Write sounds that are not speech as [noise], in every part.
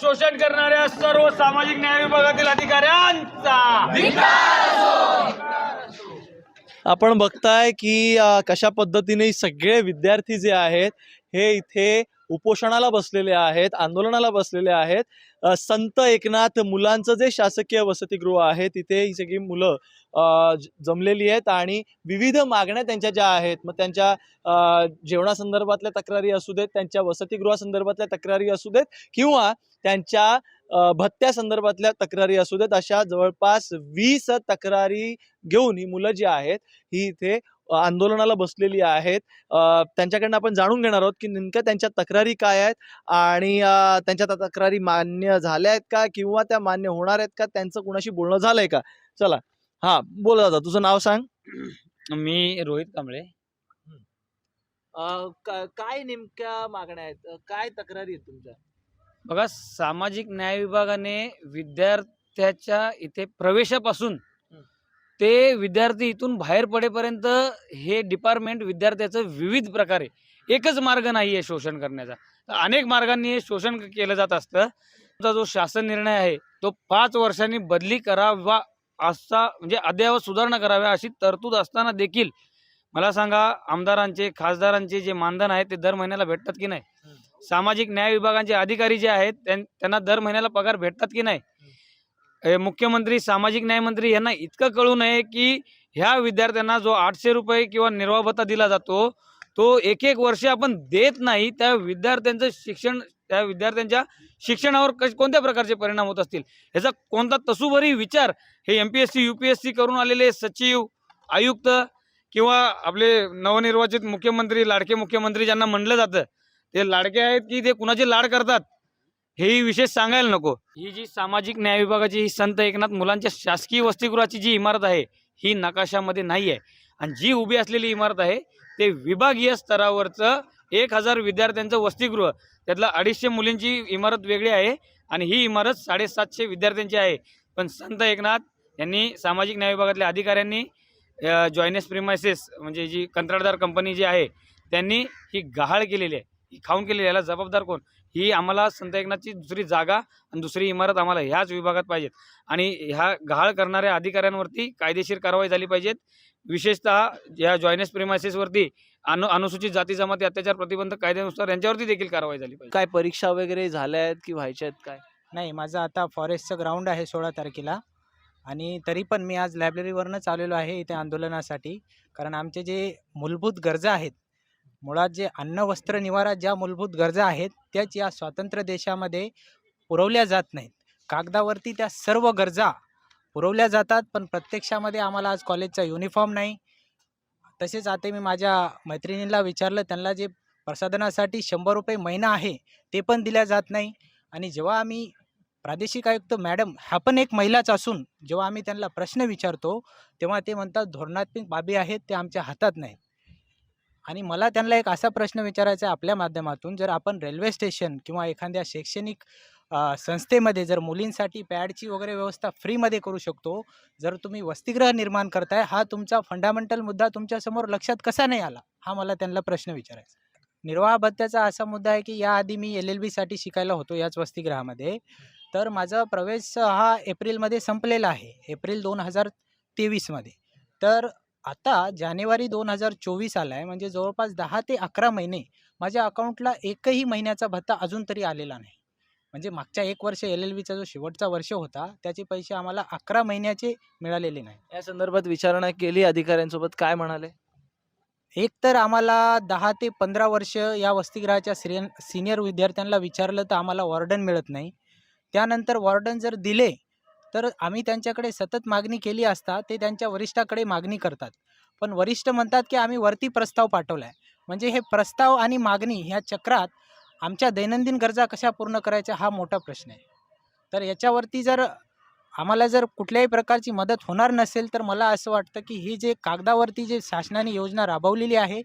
शोषण करणाऱ्या सर्व सामाजिक न्याय विभागातील अधिकाऱ्यांचा. आपण बघताय की कशा पद्धतीने सगळे विद्यार्थी जे आहेत हे इथे उपोषणाला बसलेले आहेत आंदोलनाला बसलेले आहेत. संत एकनाथ मुलांचं जे शासकीय वसतिगृह आहे तिथे ही सगळी मुलं ज- जमलेली आहेत आणि विविध मागण्या त्यांच्या ज्या आहेत मग त्यांच्या जेवणासंदर्भातल्या तक्रारी असू देत त्यांच्या वसतिगृहासंदर्भातल्या तक्रारी असू देत किंवा त्यांच्या भत्त्यासंदर्भातल्या भत्त्या संदर्भातल्या तक्रारी असू देत अशा जवळपास वीस तक्रारी घेऊन ही मुलं जी आहेत ही इथे आंदोलनाला बसलेली आहेत. त्यांच्याकडनं आपण जाणून घेणार आहोत की नेमक्या त्यांच्या तक्रारी काय आहेत आणि त्यांच्या त्या तक्रारी मान्य झाल्या आहेत का किंवा त्या मान्य होणार आहेत का? त्यांचं कुणाशी बोलणं झालंय का? चला. हा बोल दादा तुझं नाव सांग. [clears throat] मी रोहित कांबळे. काय नेमक्या मागण्या आहेत? काय तक्रारी आहेत तुमच्या? बघा सामाजिक न्याय विभागाने विद्यार्थ्याच्या इथे प्रवेशापासून. ते विद्यार्थी इथून बाहेर पडेपर्यंत हे डिपार्टमेंट विद्यार्थ्याचं विविध प्रकारे एकच मार्ग नाही आहे शोषण करण्याचा. तर अनेक मार्गांनी हे शोषण केलं जात असतं. आमचा जो शासन निर्णय आहे तो पाच वर्षांनी बदली करावा असा म्हणजे अद्ययावत सुधारणा कराव्या अशी तरतूद असताना देखील मला सांगा आमदारांचे खासदारांचे जे मानधन आहे ते दर महिन्याला भेटतात की नाही? सामाजिक न्याय विभागाचे अधिकारी जे आहेत त्यां- त्यांना दर महिन्याला पगार भेटतात की नाही? मुख्यमंत्री सामाजिक न्याय मंत्री यांना इतकं कळू नये की ह्या विद्यार्थ्यांना जो आठशे रुपये किंवा निर्वाह भत्ता दिला जातो तो एक एक वर्ष आपण देत नाही त्या विद्यार्थ्यांचं शिक्षण त्या विद्यार्थ्यांच्या शिक्षणावर कश कोणत्या प्रकारचे परिणाम होत असतील? ह्याचा कोणता तसुभरी विचार हे M P S C U P S C करून आलेले सचिव आयुक्त किंवा आपले नवनिर्वाचित मुख्यमंत्री लाडके मुख्यमंत्री ज्यांना म्हणलं जातं ते लाडके आहेत की ते कुणाचे लाड करतात? हेही विशेष सांगायला नको. ही जी सामाजिक न्याय विभागाची ही संत एकनाथ मुलांच्या शासकीय वसतिगृहाची जी इमारत आहे ही नकाशामध्ये नाही आहे आणि जी उभी असलेली इमारत आहे ते विभागीय स्तरावरचं एक हजार विद्यार्थ्यांचं वसतिगृह त्यातला अडीचशे मुलींची इमारत वेगळी आहे आणि ही इमारत साडेसातशे विद्यार्थ्यांची आहे. पण संत एकनाथ यांनी सामाजिक न्याय विभागातल्या अधिकाऱ्यांनी जॉयनेस प्रिमायसेस म्हणजे जी कंत्राटदार कंपनी जी आहे त्यांनी ही गहाळ केलेली आहे. ही खाऊन केलेली आहे. याला जबाबदार कोण? ही आम्हाला संत एकनाथची दुसरी जागा आणि दुसरी इमारत आम्हाला ह्याच विभागात पाहिजेत. आणि ह्या गहाळ करणाऱ्या अधिकाऱ्यांवरती कायदेशीर कारवाई झाली पाहिजेत. विशेषतः या जॉयनेस प्रिमायसेसवरती अनु अनुसूचित जाती जमाती अत्याचार प्रतिबंधक कायद्यानुसार यांच्यावरती देखील कारवाई झाली पाहिजे. काय परीक्षा वगैरे झाल्या आहेत की व्हायच्या आहेत काय? नाही माझं आता फॉरेस्टचं ग्राउंड आहे सोळा तारखेला. आणि तरी पण मी आज लायब्ररीवरनंच आलेलो आहे इथे आंदोलनासाठी. कारण आमचे जे मूलभूत गरजा आहेत मुळात जे अन्न वस्त्र निवारा ज्या मूलभूत गरजा आहेत त्याच या स्वातंत्र्य देशामध्ये पुरवल्या जात नाहीत. कागदावरती त्या सर्व गरजा पुरवल्या जातात पण प्रत्यक्षामध्ये आम्हाला आज कॉलेजचा युनिफॉर्म नाही. तसेच आता मी माझ्या मैत्रिणींना विचारलं त्यांना जे प्रसाधनासाठी शंभर रुपये महिना आहे ते पण दिल्या जात नाही. आणि जेव्हा आम्ही प्रादेशिक आयुक्त मॅडम ह्या पण एक महिलाच असून जेव्हा आम्ही त्यांना प्रश्न विचारतो तेव्हा ते म्हणतात धोरणात्मक बाबी आहेत ते आमच्या हातात नाहीत. आणि मला त्यांना एक असा प्रश्न विचारायचा आहे आपल्या माध्यमातून जर आपण रेल्वे स्टेशन किंवा एखाद्या शैक्षणिक संस्थेमध्ये जर मुलींसाठी पॅडची वगैरे व्यवस्था फ्रीमध्ये करू शकतो जर तुम्ही वसतिगृह निर्माण करताय हा तुमचा फंडामेंटल मुद्दा तुमच्यासमोर लक्षात कसा नाही आला? हा मला त्यांना प्रश्न विचारायचा आहे. निर्वाह भत्त्याचा असा मुद्दा आहे की याआधी मी एल एल बीसाठी शिकायला होतो याच वसतिगृहामध्ये. तर माझा प्रवेश हा एप्रिलमध्ये संपलेला आहे एप्रिल दोन हजार तेवीसमध्ये. तर आता जानेवारी दोन हजार चोवीस आला आहे म्हणजे जवळपास दहा ते अकरा महिने माझ्या अकाउंटला एकही महिन्याचा भत्ता अजून तरी आलेला नाही. म्हणजे मागच्या एक वर्ष एल एल बीचा जो शेवटचा वर्ष होता त्याचे पैसे आम्हाला अकरा महिन्याचे मिळालेले नाही. या संदर्भात विचारणा केली अधिकाऱ्यांसोबत काय म्हणाले? एक तर आम्हाला दहा ते पंधरा वर्ष या वसतिगृहाच्या सिरियन सिनियर विद्यार्थ्यांना विचारलं तर आम्हाला वॉर्डन मिळत नाही. त्यानंतर वॉर्डन जर दिले तर आम्ही त्यांच्याकडे सतत मागणी केली असता ते त्यांच्या वरिष्ठाकडे मागणी करतात. पण वरिष्ठ म्हणतात की आम्ही वरती प्रस्ताव पाठवला आहे म्हणजे हे प्रस्ताव आणि मागणी ह्या चक्रात आमच्या दैनंदिन गरजा कशा पूर्ण करायच्या हा मोठा प्रश्न आहे. तर याच्यावरती जर आम्हाला जर कुठल्याही प्रकारची मदत होणार नसेल तर मला असं वाटतं की ही जे कागदावरती जे शासनाने योजना राबवलेली आहे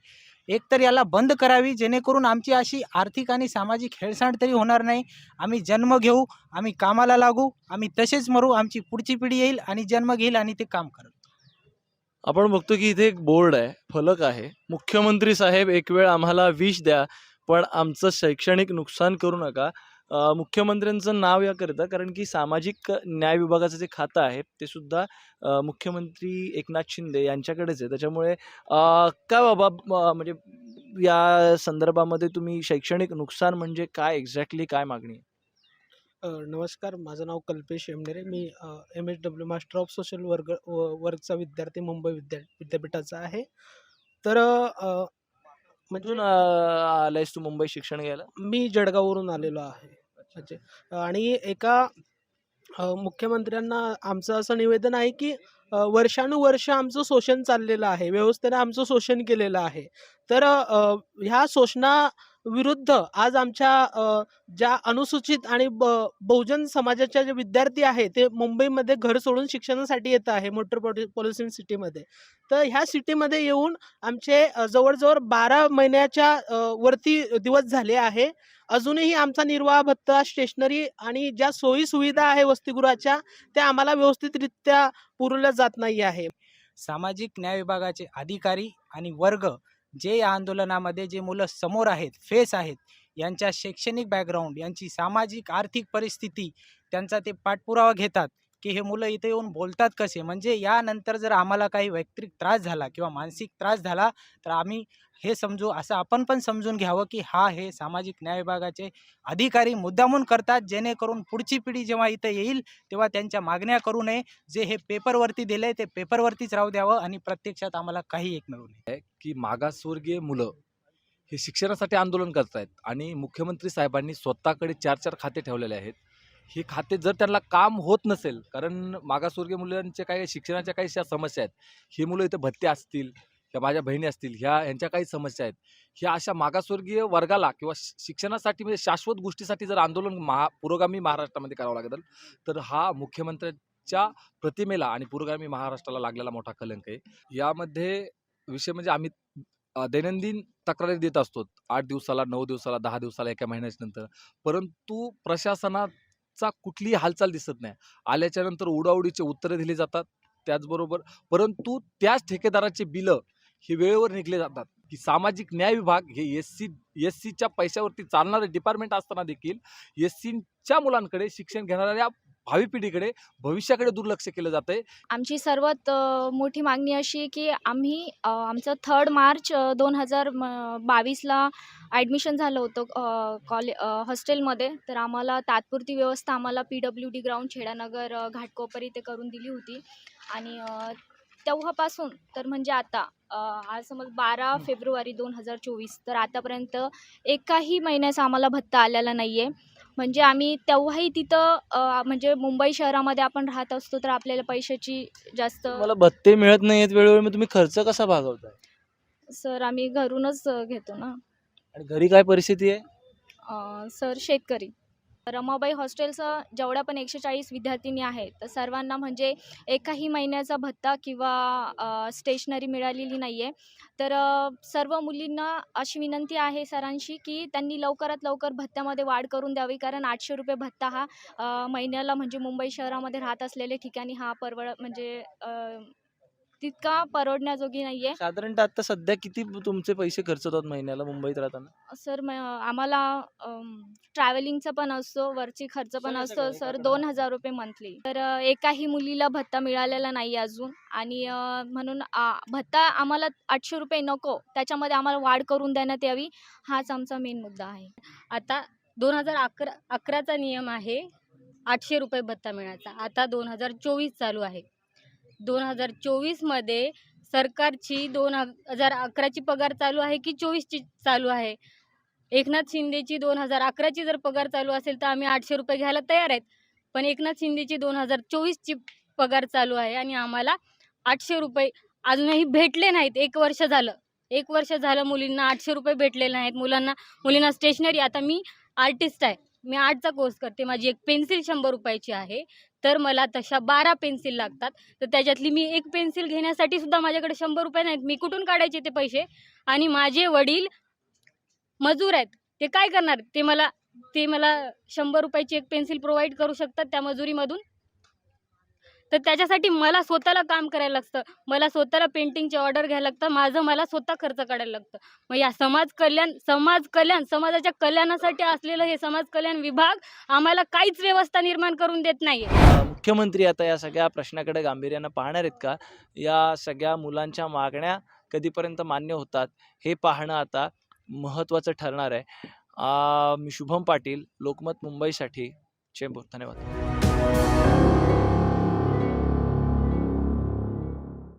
एक तर याला बंद करावी जेणेकरून आमची अशी आर्थिक आणि सामाजिक हेळसांड तरी होणार नाही. आम्ही जन्म घेऊ आम्ही कामाला लागू आम्ही तसेच मरू आमची पुढची पिढी येईल आणि जन्म घेईल आणि ते काम करेल. आपण बघतो की इथे एक बोर्ड आहे फलक आहे. मुख्यमंत्री साहेब एक वेळ आम्हाला विष द्या पण आमचं शैक्षणिक नुकसान करू नका. मुख्यमंत्र्यांचं नाव याकरिता कारण की सामाजिक न्याय विभागाचं जे खातं आहे ते सुद्धा मुख्यमंत्री एकनाथ शिंदे यांच्याकडेच आहे. त्याच्यामुळे का काय बाबा म्हणजे या संदर्भामध्ये तुम्ही शैक्षणिक नुकसान म्हणजे काय एक्झॅक्टली काय मागणी आहे? नमस्कार. माझं नाव कल्पेश एमनेरे मी M H W master of social वर्ग व- वर्कचा विद्यार्थी मुंबई विद्या विद्यापीठाचा आहे. तर म्हणजे कुठून अ, आलायस तू मुंबई शिक्षण घ्यायला? मी जळगाववरून आलेलो आहे. म्हणजे आणि एका अ, मुख्यमंत्र्यांना आमचं असं निवेदन आहे की अ, वर्षानुवर्ष आमचं शोषण चाललेलं आहे. व्यवस्थेने आमचं शोषण केलेलं आहे. तर अ, ह्या विरुद्ध आज आमच्या ज्या अनुसूचित आणि ब बहुजन समाजाच्या जे विद्यार्थी आहे ते मुंबईमध्ये घर सोडून शिक्षणासाठी येत आहे मेट्रोपॉलिटन सिटीमध्ये. तर ह्या सिटीमध्ये येऊन आमचे जवळजवळ बारा महिन्याच्या वरती दिवस झाले आहे. अजूनही आमचा निर्वाह भत्ता स्टेशनरी आणि ज्या सोयी सुविधा आहे वसतिगृहाच्या त्या आम्हाला व्यवस्थितरित्या पुरवल्या जात नाही आहे. सामाजिक न्याय विभागाचे अधिकारी आणि वर्ग जे या आंदोलनामध्ये जे मुलं समोर आहेत फेस आहेत यांच्या शैक्षणिक बॅकग्राऊंड यांची सामाजिक आर्थिक परिस्थिती त्यांचा ते पाठपुरावा घेतात. की हे मुलं इथे येऊन बोलतात कसे? म्हणजे यानंतर जर आम्हाला काही वैयक्तिक त्रास झाला किंवा मानसिक त्रास झाला तर आम्ही हे समजू असं आपण पण समजून घ्यावं की हा हे सामाजिक न्याय विभागाचे अधिकारी मुद्दामून करतात जेणेकरून पुढची पिढी जेव्हा इथं येईल तेव्हा त्यांच्या मागण्या करू नये. जे हे पेपरवरती दिले ते पेपरवरतीच राहू द्यावं आणि प्रत्यक्षात आम्हाला काही एक मिळू नये. की मागासवर्गीय मुलं हे शिक्षणासाठी आंदोलन करत आहेत आणि मुख्यमंत्री साहेबांनी स्वतःकडे चार चार खाते ठेवलेले आहेत. हे खाते जर त्यांना काम होत नसेल कारण मागासवर्गीय मुलांच्या काही शिक्षणाच्या काही ज्या समस्या आहेत. ही मुलं इथं भत्ते असतील किंवा माझ्या बहिणी असतील ह्या ह्यांच्या काही समस्या आहेत. ह्या अशा मागासवर्गीय वर्गाला किंवा शिक्षणासाठी म्हणजे शाश्वत गोष्टीसाठी जर आंदोलन महा पुरोगामी महाराष्ट्रामध्ये करावं लागेल तर हा मुख्यमंत्र्यांच्या प्रतिमेला आणि पुरोगामी महाराष्ट्राला लागलेला मोठा कलंक आहे. यामध्ये विषय म्हणजे आम्ही दैनंदिन तक्रारी देत असतो. आठ दिवसाला नऊ दिवसाला दहा दिवसाला एका महिन्याच्या नंतर. परंतु चा कुठलीही हालचाल दिसत नाही. आल्याच्यानंतर उडाउडीचे उत्तरं दिली जातात त्याचबरोबर परंतु त्याच ठेकेदाराचे बिलं हे वेळेवर निघले जातात. की सामाजिक न्याय विभाग हे एस सी एस सीच्या पैशावरती चालणारे डिपार्टमेंट असताना देखील एस सीच्या मुलांकडे शिक्षण घेणाऱ्या भावी पिढीकडे भविष्याकडे दुर्लक्ष केलं जातंय. आमची सर्वात मोठी मागणी अशी आहे की आम्ही आमचं थर्ड मार्च दोन हजार बावीसला ॲडमिशन झालं होतं कॉले हॉस्टेलमध्ये. तर आम्हाला तात्पुरती व्यवस्था आम्हाला P W D ground Chhedanagar Ghatkopar इथे करून दिली होती. आणि तेव्हापासून तर म्हणजे आता आज समज बारा फेब्रुवारी दोन हजार चोवीस तर आतापर्यंत एकाही महिन्याचा आम्हाला भत्ता आलेला नाही आहे म्हणजे आम्ही तेव्हाही तिथं म्हणजे मुंबई शहरामध्ये आपण राहत असतो तर आपल्याला पैशाची जास्त मला भत्ते मिळत नाहीत वेळेवर मग तुम्ही खर्च कसा भागवताय? सर आम्ही घरूनच घेतो ना. आणि घरी काय परिस्थिती आहे? सर शेतकरी. रमाबाई हॉस्टेलचं जेवढ्या पण एकशे चाळीस विद्यार्थिनी आहेत तर सर्वांना म्हणजे एकाही महिन्याचा भत्ता किंवा स्टेशनरी मिळालेली नाही आहे तर सर्व मुलींना अशी विनंती आहे सरांशी की त्यांनी लवकरात लवकर भत्त्यामध्ये वाढ करून द्यावी कारण आठशे रुपये भत्ता हा महिन्याला म्हणजे मुंबई शहरामध्ये राहत असलेल्या ठिकाणी हा परवड म्हणजे तितका परवडण्याजोगी नाही आहे साधारणतः आता सध्या किती तुमचे पैसे खर्च होतात महिन्याला मुंबईत राहताना? सर म आम्हाला ट्रॅव्हलिंगचा पण असतो वरची खर्च पण असतो. सर दोन हजार रुपये मंथली तर अ, एकाही मुलीला भत्ता मिळालेला नाही अजून. आणि अ, म्हणून आ, भत्ता आम्हाला आठशे रुपये नको. त्याच्यामध्ये आम्हाला वाढ करून देण्यात यावी. हाच आमचा मेन मुद्दा आहे. आता दोन हजार अकरा अकराचा नियम आहे आठशे रुपये भत्ता मिळायचा. आता दोन हजार चोवीस चालू आहे. दोन हजार चोवीसमध्ये सरकारची दोन हजार अकराची पगार चालू आहे की चोवीसची चालू आहे? एकनाथ शिंदेची दोन हजार अकराची जर पगार चालू असेल तर आम्ही आठशे रुपये घ्यायला तयार आहेत. पण एकनाथ शिंदेची दोन हजार चोवीसची पगार चालू आहे आणि आम्हाला आठशे रुपये अजूनही भेटले नाहीत. एक वर्ष झालं. एक वर्ष झालं मुलींना आठशे रुपये भेटले नाहीत. मुलांना मुलींना स्टेशनरी आता मी आर्टिस्ट आहे. मी आर्टचा कोर्स करते. माझी एक पेन्सिल शंभर रुपयाची आहे. तर मला तशा बारा पेन्सिल लागतात. तर त्याच्यातली मी एक पेन्सिल घेण्यासाठी सुद्धा माझ्याकडे शंभर रुपये नाहीत. मी कुठून काढायचे ते पैसे? आणि माझे वडील मजूर आहेत. ते काय करणार? ते मला ते मला शंभर रुपयाची एक पेन्सिल प्रोव्हाइड करू शकतात त्या मजुरीमधून? तर त्याच्यासाठी मला स्वतःला काम करायला लागतं. मला स्वतःला पेंटिंगची ऑर्डर घ्यायला लागतं. माझं मला स्वतः खर्च काढायला लागतं. मग या समाज कल्याण समाज कल्याण समाजाच्या कल्याणासाठी असलेलं हे समाज कल्याण विभाग आम्हाला काहीच व्यवस्था निर्माण करून देत नाही मुख्यमंत्री आता या सगळ्या प्रश्नाकडे गांभीर्यानं पाहणार आहेत का? या सगळ्या मुलांच्या मागण्या कधीपर्यंत मान्य होतात हे पाहणं आता महत्त्वाचं ठरणार आहे. मी शुभम पाटील लोकमत मुंबईसाठी. चेंबूर. धन्यवाद.